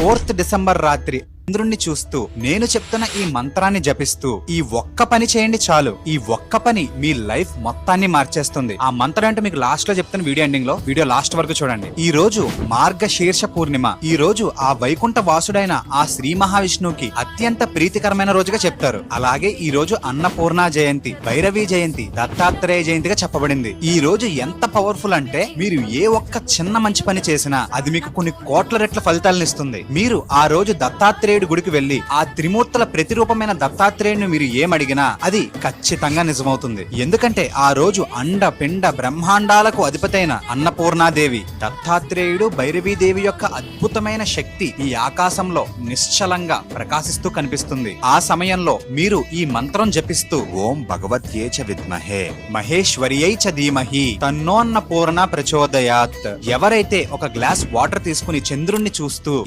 Fourth December రాత్రి చంద్రుణ్ణి చూస్తూ నేను చెప్తున్న ఈ మంత్రాన్ని జపిస్తూ ఈ ఒక్క పని చేయండి చాలు. ఈ ఒక్క పని మీ లైఫ్ మొత్తాన్ని మార్చేస్తుంది. ఆ మంత్రం అంటే మీకు లాస్ట్లో చెప్తున్న వీడియో ఎండింగ్లో వీడియో లాస్ట్ వరకు చూడండి. ఈ రోజు మార్గశీర్ష పూర్ణిమ. ఈ రోజు ఆ వైకుంఠ వాసుడైన ఆ శ్రీ మహావిష్ణువుకి అత్యంత ప్రీతికరమైన రోజుగా చెప్తారు. అలాగే ఈ రోజు అన్నపూర్ణ జయంతి భైరవి జయంతి దత్తాత్రేయ జయంతిగా చెప్పబడింది. ఈ రోజు ఎంత పవర్ఫుల్ అంటే మీరు ఏ ఒక్క చిన్న మంచి పని చేసినా అది మీకు కొన్ని కోట్ల రెట్ల ఫలితాలను ఇస్తుంది. మీరు ఆ రోజు దత్తాత్రేయుడి గుడికి వెళ్ళి ఆ త్రిమూర్తుల ప్రతిరూపమైన దత్తాత్రేయుని మీరు ఏమడిగినా అది ఖచ్చితంగా నిజమవుతుంది. ఎందుకంటే ఆ రోజు అండ పిండ బ్రహ్మాండాలకు అధిపతైన అన్నపూర్ణాదేవి దత్తాత్రేయుడు భైరవీదేవి యొక్క అద్భుతమైన శక్తి ఈ ఆకాశంలో నిశ్చలంగా ప్రకాశిస్తూ కనిపిస్తుంది. ఆ సమయంలో మీరు ఈ మంత్రం జపిస్తూ ఓం భగవద్గే చ విద్మహే మహేశ్వర్యై చ ధీమహి తన్నోన్నపూర్ణ ప్రచోదయాత్. ఎవరైతే ఒక గ్లాస్ వాటర్ తీసుకుని చంద్రుణ్ణి చూస్తూ